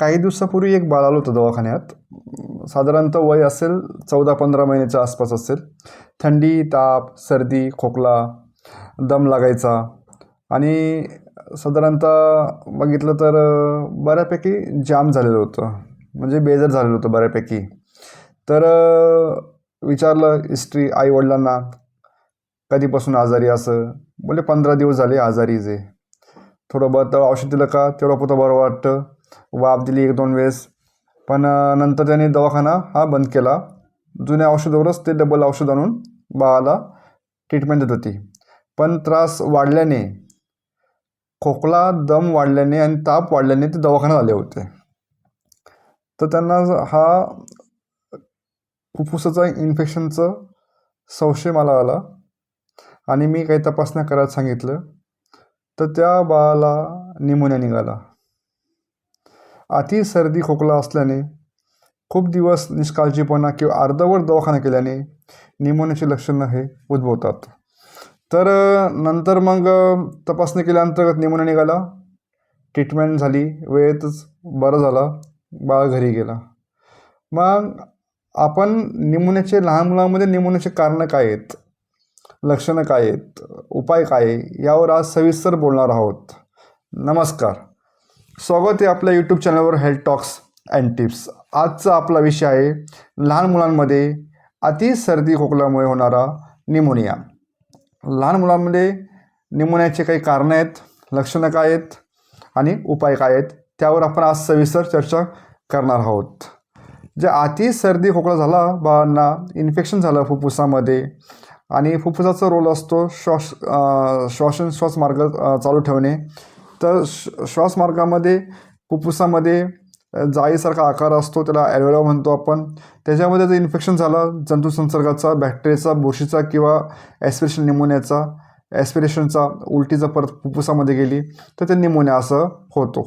काही दिवसापूर्वी एक बाळ आलं होतं दवाखान्यात. साधारणतः वय असेल चौदा पंधरा महिन्याच्या आसपास असेल. थंडी ताप सर्दी खोकला दम लागायचा. आणि साधारणतः बघितलं तर बऱ्यापैकी जाम झालेलं होतं. म्हणजे बेजर झालेलं होतं बऱ्यापैकी. तर विचारलं हिस्ट्री आईवडिलांना कधीपासून आजारी असं? बोले पंधरा दिवस झाले आजारी जे. थोडं बरं औषध दिलं का तेवढं पुरतं बरं वाटतं. वाफ दिली एक दोन वेळेस. पण नंतर त्याने दवाखाना हा बंद केला. जुन्या औषधावरच ते डबल औषध आणून बाळाला ट्रीटमेंट देत होती. पण त्रास वाढल्याने खोकला दम वाढल्याने आणि ताप वाढल्याने ते दवाखान्यात आले होते. तर त्यांना हा फुफ्फुसाचा इन्फेक्शनचं संशय मला आला. आणि मी काही तपासण्या करायला सांगितलं. तर त्या बाळाला निमोनिया निघाला. अति सर्दी खोकला असल्याने खूप दिवस निष्काळजीपणा किंवा अर्धवट दवाखाना केल्याने निमोनियाची लक्षणं हे उद्भवतात. तर नंतर मग तपासणी केल्याअंतर्गत निमोनिया निघाला. ट्रीटमेंट झाली. वेळेतच बरं झाला. बाळ घरी गेला. मग आपण निमोनियाचे लहान मुलांमध्ये निमोनियाचे कारणं काय आहेत? लक्षणं काय आहेत? उपाय काय? आहे यावर आज सविस्तर बोलणार आहोत. नमस्कार. स्वागत आहे आपल्या यूट्यूब चॅनलवर हेल्थ टॉक्स अँड टिप्स आजचा आपला विषय आहे लहान मुलांमध्ये अति सर्दी खोकल्यामुळे होणारा निमोनिया. लहान मुलांमध्ये निमोनियाचे काही कारणं आहेत लक्षणं काय आहेत आणि उपाय काय आहेत त्यावर आपण आज सविस्तर चर्चा करणार आहोत. जे अति सर्दी खोकला झाला बाळांना इन्फेक्शन झालं फुफ्फुसामध्ये आणि फुफ्फुसाचा रोल असतो श्वास अं, श्वासोच्छ्वास मार्ग चालू ठेवणे. तर श्वासमार्गामध्ये फुफ्फुसामध्ये जाळीसारखा आकार असतो त्याला ॲल्वेला म्हणतो आपण. त्याच्यामध्ये जर इन्फेक्शन झालं जंतुसंसर्गाचा बॅक्टेरियाचा बुरशीचा किंवा ॲस्पिरेशन निमोनियाचा ॲस्पिरेशनचा उलटी जर परत फुफ्फुसामध्ये गेली तर ते निमोनिया असं होतो.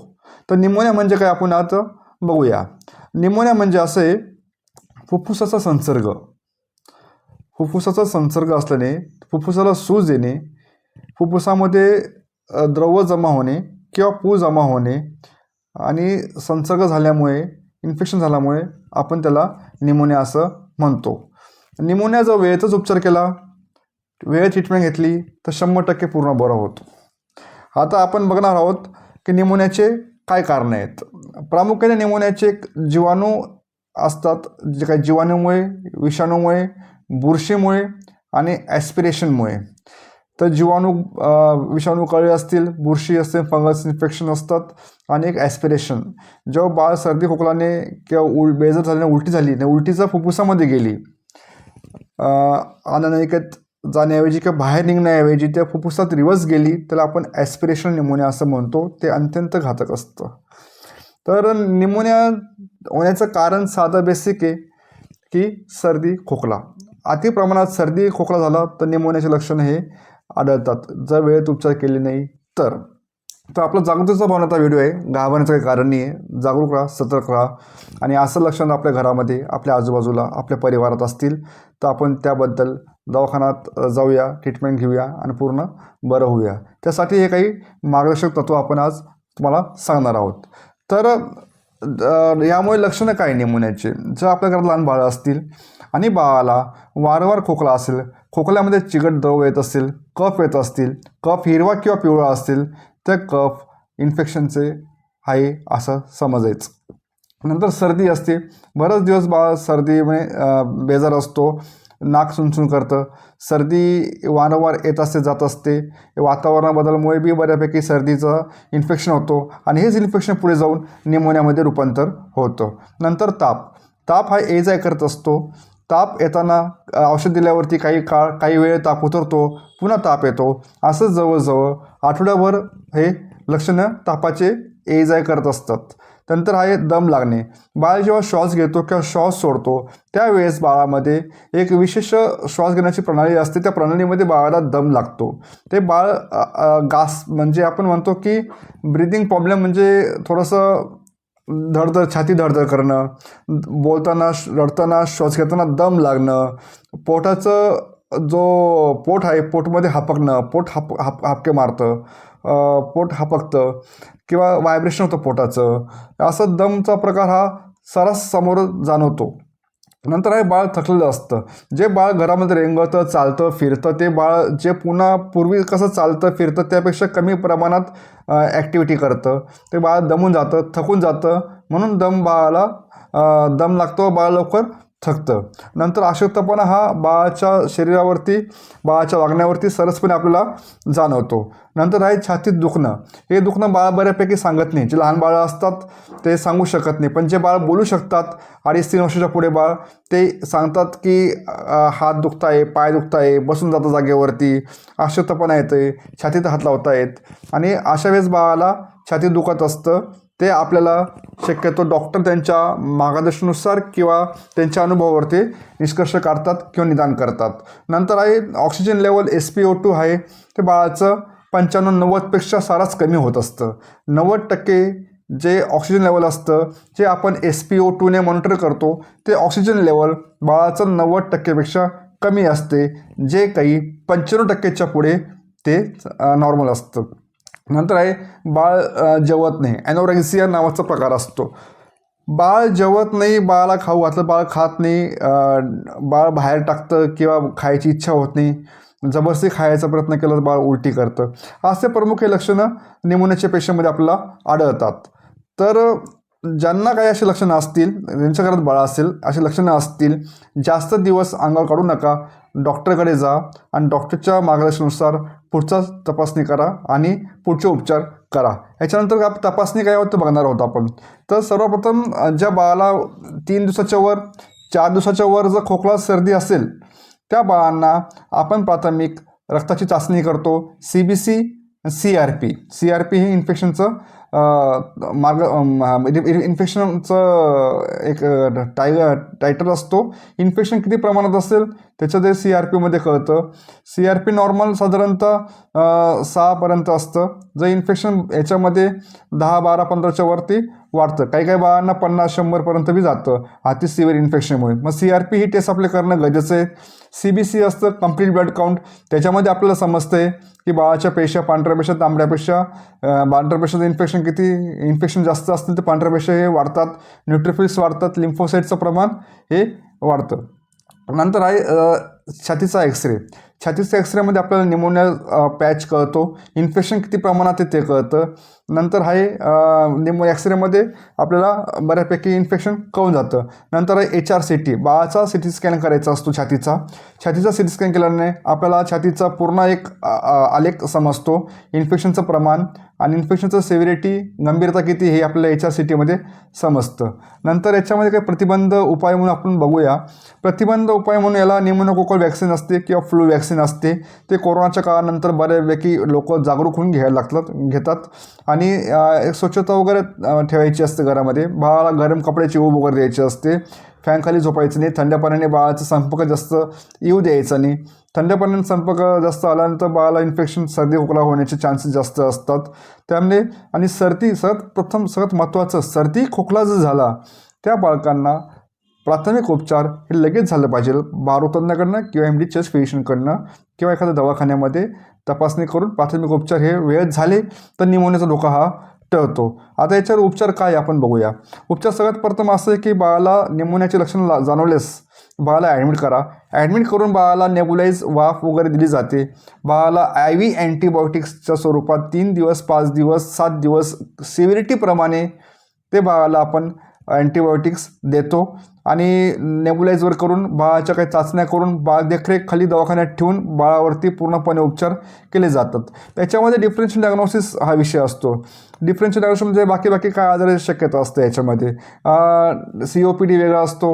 तर निमोनिया म्हणजे काय आपण आता बघूया. निमोनिया म्हणजे असं आहे फुफ्फुसाचा संसर्ग. फुफ्फुसाचा संसर्ग असल्याने फुफ्फुसाला सूज येणे फुफ्फुसामध्ये द्रव जमा होणे किंवा पू जमा होणे आणि संसर्ग झाल्यामुळे इन्फेक्शन झाल्यामुळे आपण त्याला निमोनिया असं म्हणतो. निमोनिया जर वेळेतच उपचार केला वेळ ट्रीटमेंट घेतली तर शंभर टक्के पूर्ण बरं होतो. आता आपण बघणार आहोत की निमोनियाचे काय कारणं आहेत. प्रामुख्याने निमोनियाचे एक जीवाणू असतात जे काही जीवाणूमुळे विषाणूमुळे बुरशीमुळे आणि ॲस्पिरेशनमुळे तर जीवाणू विषाणू कळे असतील बुरशी असतील फंगस इन्फेक्शन असतात आणि एक ॲस्पिरेशन जेव्हा बाळ सर्दी खोकलाने किंवा उल बेजर झाल्याने उलटी झाली नाही उलटीचा फुफ्फुसामध्ये गेली अननैकत जाण्याऐवजी किंवा बाहेर निघण्याऐवजी त्या फुफ्फुसात रिवर्स गेली त्याला आपण ॲस्पिरेशन निमोनिया असं म्हणतो. ते अत्यंत घातक असतं. तर निमोनिया होण्याचं कारण साधं बेसिक आहे की सर्दी खोकला. अति प्रमाणात सर्दी खोकला झाला तर निमोनियाचे लक्षण हे आढळतात. जर वेळेत उपचार केले नाही तर तर आपला जागृतीचा भावनाचा व्हिडिओ आहे. घाबरण्याचं काही कारण नाही आहे जागरूक राहा सतर्क राहा. आणि असं लक्षण आपल्या घरामध्ये आपल्या आजूबाजूला आपल्या परिवारात असतील तर आपण त्याबद्दल दवाखान्यात जाऊया ट्रीटमेंट घेऊया आणि पूर्ण बरं होऊया. त्यासाठी हे काही मार्गदर्शक तत्त्व आपण आज तुम्हाला सांगणार आहोत. तर यामुळे लक्षणं काय निमोनियाचे जर आपल्या घरात लहान बाळं असतील आणि बाळाला वारंवार खोकला असेल खोकल्यामध्ये चिकट द्रव येत असतील कफ येत असतील कफ हिरवा किंवा पिवळा असतील तर कफ इन्फेक्शनचे आहे असं समजायचं. नंतर सर्दी असते. बरेच दिवस बा सर्दीमुळे बेजार असतो नाक सुनसुन करतं. सर्दी वारंवार येत असते जात असते. वातावरण बदलमुळे बी बऱ्यापैकी सर्दीचं इन्फेक्शन होतो आणि हेच इन्फेक्शन पुढे जाऊन निमोनियामध्ये रूपांतर होतं. नंतर ताप. ताप हा ये जाय करत असतो. ताप येताना औषध दिल्यावरती काही काळ काही वेळ ताप उतरतो पुन्हा ताप येतो. असंच जवळजवळ आठवड्याभर हे लक्षणं तापाचे ये जाय करत असतात. नंतर आहे दम लागणे. बाळ जेव्हा श्वास घेतो किंवा श्वास सोडतो त्यावेळेस बाळामध्ये एक विशेष श्वास घेण्याची प्रणाली असते. त्या प्रणालीमध्ये बाळाला दम लागतो. ते बाळ गास म्हणजे आपण म्हणतो की ब्रिदिंग प्रॉब्लेम म्हणजे थोडंसं धडधड छाती धडधड करणं बोलताना रडताना श्वास घेताना दम लागणं पोटाचं जो पोट आहे पोटमध्ये हापकणं पोट हाप हाप हापके मारतं पोट हापकतं किंवा व्हायब्रेशन होतं पोटाचं असं दमचा प्रकार हा सर्रास समोर जाणवतो. नंतर आहे बाळ थकलेलं असतं. जे बाळ घरामध्ये रेंगतं चालतं फिरतं ते बाळ जे पुन्हा पूर्वी कसं चालतं फिरतं त्यापेक्षा कमी प्रमाणात ॲक्टिव्हिटी करतं. ते बाळ दमून जातं थकून जातं. म्हणून दम बाळाला दम लागतो. बाळ लवकर थकतं. नंतर अशक्तपणा हा बाळाच्या शरीरावरती बाळाच्या वागण्यावरती सरसपणे आपल्याला जाणवतो. नंतर आहे छातीत दुखणं. हे दुखणं बाळ बऱ्यापैकी सांगत नाही. जे लहान बाळं असतात ते सांगू शकत नाही. पण जे बाळ बोलू शकतात अडीच तीन वर्षाच्या पुढे बाळ ते सांगतात की हात दुखत आहे पाय दुखत आहे बसून जातं जागेवरती अशक्तपणा येते छातीत हात लावता येत आणि अशा वेळेस बाळाला छातीत दुखत असतं. ते आपल्याला शक्यतो डॉक्टर त्यांच्या मार्गदर्शनानुसार किंवा त्यांच्या अनुभवावरती निष्कर्ष काढतात किंवा निदान करतात. नंतर आहे oxygen level S P O two आहे. ते बाळाचं पंच्याण्णव नव्वदपेक्षा साराच कमी होत असतं. नव्वद टक्के जे ऑक्सिजन लेवल असतं जे आपण एस पी ओ टूने मॉनिटर करतो ते ऑक्सिजन लेवल बाळाचं नव्वद टक्केपेक्षा कमी असते. जे काही पंच्याण्णव टक्केच्या पुढे ते नॉर्मल असतं. नंतर आहे बाळ जेवत नाही. ॲनोरेक्सिया नावाचा प्रकार असतो. बाळ जेवत नाही बाळाला खाऊ घातलं बाळ खात नाही बाळ बाहेर टाकतं किंवा खायची इच्छा होत नाही. जबरदस्ती खायचा प्रयत्न केला तर बाळ उलटी करतं. असे प्रमुख हे लक्षणं निमोनियाच्या पेशंटमध्ये आपल्याला आढळतात. तर ज्यांना काही अशी लक्षणं असतील ज्यांच्या घरात बाळ असेल अशी लक्षणं असतील जास्त दिवस अंगावर काढू नका डॉक्टरकडे जा आणि डॉक्टरच्या मार्गदर्शनानुसार पुढचा तपासणी करा आणि पुढचे उपचार करा. याच्यानंतर आप तपासणी काय होतं बघणार आहोत आपण. तर सर्वप्रथम ज्या बाळाला तीन दिवसाच्या वर चार दिवसाच्या वर जर खोकला सर्दी असेल त्या बाळांना आपण प्राथमिक रक्ताची चाचणी करतो. C B C C R P C R P हे इन्फेक्शनचं मार्ग इन्फेक्शनचं म्हणजे एक टाय टायटल असतो. इन्फेक्शन किती प्रमाणात असेल त्याचं ते सी आर पीमध्ये कळतं. सी आर पी नॉर्मल साधारणतः सहापर्यंत असतं. जर इन्फेक्शन याच्यामध्ये दहा बारा पंधराच्या वरती वाढतं. काही काही बाळांना पन्नास शंभरपर्यंत बी जातं. हाती सिव्हिअर इन्फेक्शनमुळे मग सी आर पी ही टेस्ट आपले करणं गरजेचं आहे. सी बी सी असतं कंप्लीट ब्लड काउंट त्याच्यामध्ये आपल्याला समजतं की बाळाच्या पेशा पांढऱ्या तांबड्यापेक्षा पांढऱ्यापेक्षा इन्फेक्शन किती इन्फेक्शन जास्त असतील तर पांढऱ्यापेक्षा हे वाढतात. न्यूट्रोफिल्स वाढतात. लिम्फोसाईटचं प्रमाण हे वाढतं. नंतर आहे छातीचा एक्सरे छातीच्या एक्सरेमध्ये आपल्याला निमोनिया पॅच कळतो. इन्फेक्शन किती प्रमाणात आहे ते कळतं. नंतर आहे निमो एक्सरेमध्ये आपल्याला बऱ्यापैकी इन्फेक्शन कळून जातं? नंतर आहे एच आर सी टी बाळाचा सी टी स्कॅन करायचा असतो छातीचा. छातीचा सी टी स्कॅन केल्याने आपल्याला छातीचा पूर्ण एक आलेख समजतो इन्फेक्शनचं प्रमाण आणि इन्फेक्शनचं सेव्हिरिटी गंभीरता किती हे आपल्याला एच आर सी टीमध्ये समजतं. नंतर याच्यामध्ये काही प्रतिबंध उपाय म्हणून आपण बघूया. प्रतिबंध उपाय म्हणून याला निमोनोकोकल वॅक्सिन असते किंवा फ्लू वॅक्सिन असते. ते कोरोनाच्या काळानंतर बऱ्यापैकी लोक जागरूक होऊन घ्यायला लागतात घेतात. आणि आणि एक स्वच्छता वगैरे ठेवायची असते घरामध्ये. बाळाला गरम कपड्याची ऊब वगैरे द्यायची असते. फॅनखाली झोपायचं नाही. थंड पाण्याने बाळाचा संपर्क जास्त येऊ द्यायचा नाही. थंड पाण्याने संपर्क जास्त आल्यानंतर बाळाला इन्फेक्शन सर्दी खोकला होण्याचे चान्सेस जास्त असतात. त्यामुळे आणि सर्दी सगळ्यात प्रथम सगळ्यात महत्त्वाचं सर्दी खोकला जर झाला त्या बाळकांना प्राथमिक उपचार हे लगेच झालं पाहिजे. बारोतज्ञाकडनं किंवा एम डी चेस्ट फिजिशियनकडनं किंवा एखाद्या दवाखान्यामध्ये तपासणी करून प्राथमिक उपचार हे वेळेत झाले तर निमोनियाचा धोका हा टळतो. आता याच्यावर उपचार काय आपण बघूया. उपचार सगळ्यात प्रथम असं आहे की बाळाला निमोनियाचे लक्षण ला जाणवलेस बाळाला ॲडमिट करा. ॲडमिट करून बाळाला नेबुलाइज वाफ वगैरे दिली जाते. बाळाला आय व्ही अँटीबायोटिक्सच्या स्वरूपात तीन दिवस पाच दिवस सात दिवस सिव्हिरिटीप्रमाणे ते बाळाला आपण अँटीबायोटिक्स देतो. आणि नेबुलाईजवर करून बाळाच्या काही चाचण्या करून बाळ देखरेख खाली दवाखान्यात ठेवून बाळावरती पूर्णपणे उपचार केले जातात. त्याच्यामध्ये डिफरन्शियल डायग्नोसिस हा विषय असतो. डिफरन्शियल डायग्नोसिस म्हणजे बाकी बाकी काय आजाराची शक्यता असते याच्यामध्ये. सी ओ पी डी वेगळा असतो.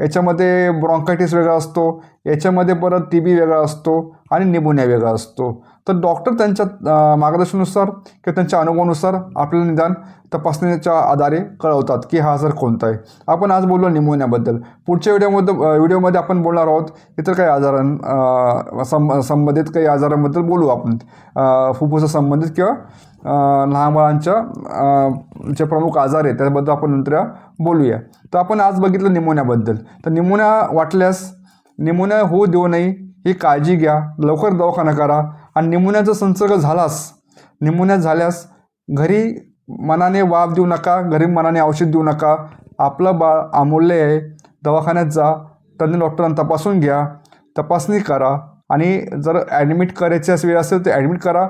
याच्यामध्ये ब्रॉन्कायटिस वेगळा असतो. याच्यामध्ये परत टी बी वेगळा असतो आणि निमोनिया वेगळा असतो. तर डॉक्टर त्यांच्या मार्गदर्शनानुसार किंवा त्यांच्या अनुभवानुसार आपल्याला निदान तपासणीच्या आधारे कळवतात की हा आजार कोणता आहे. आपण आज बोललो निमोनियाबद्दल पुढच्या व्हिडिओमध्ये व्हिडिओमध्ये आपण बोलणार आहोत इतर काही आजारां सं संबंधित काही आजारांबद्दल बोलू आपण. फुफ्फुसा संबंधित किंवा लहान बाळांच्या जे प्रमुख आजार आहेत त्याबद्दल आपण नंतर बोलूया. तर आपण आज बघितलं निमोन्याबद्दल. तर निमोन्या वाटल्यास निमोन्या होऊ देऊ नये ही काळजी घ्या लवकर दवाखाना करा आणि निमोन्याचा संसर्ग झालास निमोन्या झाल्यास घरी मनाने वाफ देऊ नका घरी मनाने औषध देऊ नका आपलं बाळ अमूल्य आहे. दवाखान्यात जा. तज्ज्ञ डॉक्टरांना तपासून घ्या. तपासणी करा. आणि जर ॲडमिट करायच्याच वेळ असेल तर ॲडमिट करा.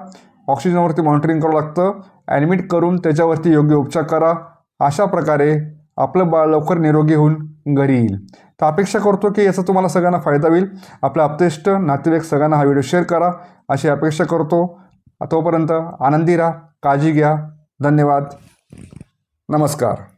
ऑक्सिजनवरती मॉनिटरिंग करावं लागतं. ॲडमिट करून त्याच्यावरती योग्य उपचार करा. अशा प्रकारे आपलं बाळ लवकर निरोगी होऊन घरी येईल. तर अपेक्षा करतो की याचा तुम्हाला सगळ्यांना फायदा होईल. आपल्या अपतेष्ट नातेवाईक सगळ्यांना हा व्हिडिओ शेअर करा. अशी अपेक्षा करतो. तोपर्यंत आनंदी राहा. काळजी घ्या. धन्यवाद. नमस्कार.